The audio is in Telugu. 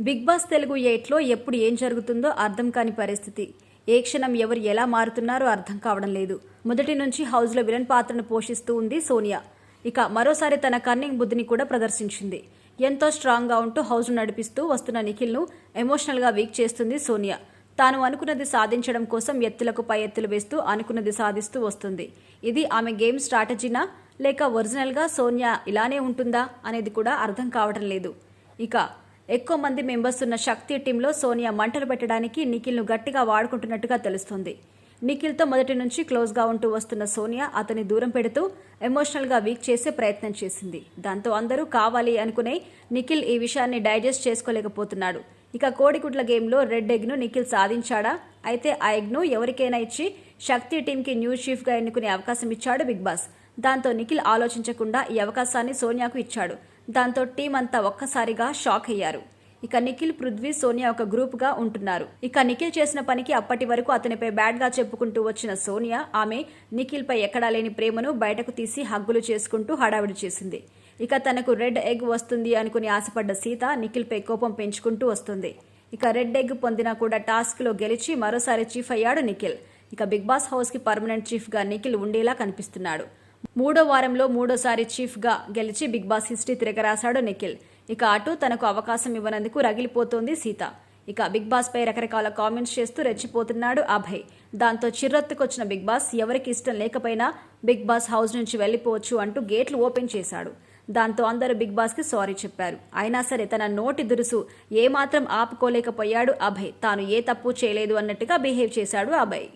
బిగ్ బాస్ తెలుగు ఎయిట్లో ఎప్పుడు ఏం జరుగుతుందో అర్థం కాని పరిస్థితి. ఏ క్షణం ఎవరు ఎలా మారుతున్నారో అర్థం కావడం లేదు. మొదటి నుంచి హౌస్లో విలన్ పాత్రను పోషిస్తూ ఉంది సోనియా. ఇక మరోసారి తన కన్నింగ్ బుద్ధిని కూడా ప్రదర్శించింది. ఎంతో స్ట్రాంగ్గా ఉంటూ హౌస్ను నడిపిస్తూ వస్తున్న నిఖిల్ను ఎమోషనల్గా వీక్ చేస్తుంది సోనియా. తాను అనుకున్నది సాధించడం కోసం ఎత్తులకు పై ఎత్తులు వేస్తూ అనుకున్నది సాధిస్తూ వస్తుంది. ఇది ఆమె గేమ్ స్ట్రాటజీనా? లేక ఒరిజినల్గా సోనియా ఇలానే ఉంటుందా? అనేది కూడా అర్థం కావటం లేదు. ఇక ఎక్కువ మంది మెంబర్స్ ఉన్న శక్తి టీంలో సోనియా మంటలు పెట్టడానికి నిఖిల్ను గట్టిగా వాడుకుంటున్నట్టుగా తెలుస్తుంది. నిఖిల్తో మొదటి నుంచి క్లోజ్గా ఉంటూ వస్తున్న సోనియా అతని దూరం పెడుతూ ఎమోషనల్గా వీక్ చేసే ప్రయత్నం చేసింది. దాంతో అందరూ కావాలి అనుకునే నిఖిల్ ఈ విషయాన్ని డైజెస్ట్ చేసుకోలేకపోతున్నాడు. ఇక కోడిగుడ్ల గేమ్లో రెడ్ ఎగ్ను నిఖిల్ సాధించాడా? అయితే ఆ ఎగ్ను ఎవరికైనా ఇచ్చి శక్తి టీంకి న్యూ చీఫ్గా ఎన్నుకునే అవకాశం ఇచ్చాడు బిగ్ బాస్. దాంతో నిఖిల్ ఆలోచించకుండా ఈ అవకాశాన్ని సోనియాకు ఇచ్చాడు. దాంతో టీం అంతా ఒక్కసారిగా షాక్ అయ్యారు. ఇక నిఖిల్ పృథ్వీ సోనియా ఒక గ్రూప్గా ఉంటున్నారు. ఇక నిఖిల్ చేసిన పనికి అప్పటి వరకు అతనిపై బ్యాడ్గా చెప్పుకుంటూ వచ్చిన సోనియా ఆమె నిఖిల్ పై ఎక్కడా లేని ప్రేమను బయటకు తీసి హగ్గులు చేసుకుంటూ హడావిడి చేసింది. ఇక తనకు రెడ్ ఎగ్ వస్తుంది అనుకుని ఆశపడ్డ సీత నిఖిల్ పై కోపం పెంచుకుంటూ వస్తుంది. ఇక రెడ్ ఎగ్ పొందినా కూడా టాస్క్లో గెలిచి మరోసారి చీఫ్ అయ్యాడు నిఖిల్. ఇక బిగ్ బాస్ హౌస్కి పర్మనెంట్ చీఫ్గా నిఖిల్ ఉండేలా కనిపిస్తున్నాడు. మూడో వారంలో మూడోసారి చీఫ్గా గెలిచి బిగ్ బాస్ హిస్టరీ తిరగరాశాడు నిఖిల్. ఇక అటు తనకు అవకాశం ఇవ్వనందుకు రగిలిపోతోంది సీత. ఇక బిగ్ బాస్ పై రకరకాల కామెంట్స్ చేస్తూ రెచ్చిపోతున్నాడు అభయ్. దాంతో చిర్రత్తుకొచ్చిన బిగ్ బాస్ ఎవరికి ఇష్టం లేకపోయినా బిగ్ బాస్ హౌస్ నుంచి వెళ్ళిపోవచ్చు అంటూ గేట్లు ఓపెన్ చేశాడు. దాంతో అందరూ బిగ్ బాస్కి సారీ చెప్పారు. అయినా సరే తన నోటి దురుసు ఏమాత్రం ఆపుకోలేకపోయాడు అభయ్. తాను ఏ తప్పు చేయలేదు అన్నట్టుగా బిహేవ్ చేశాడు అభయ్.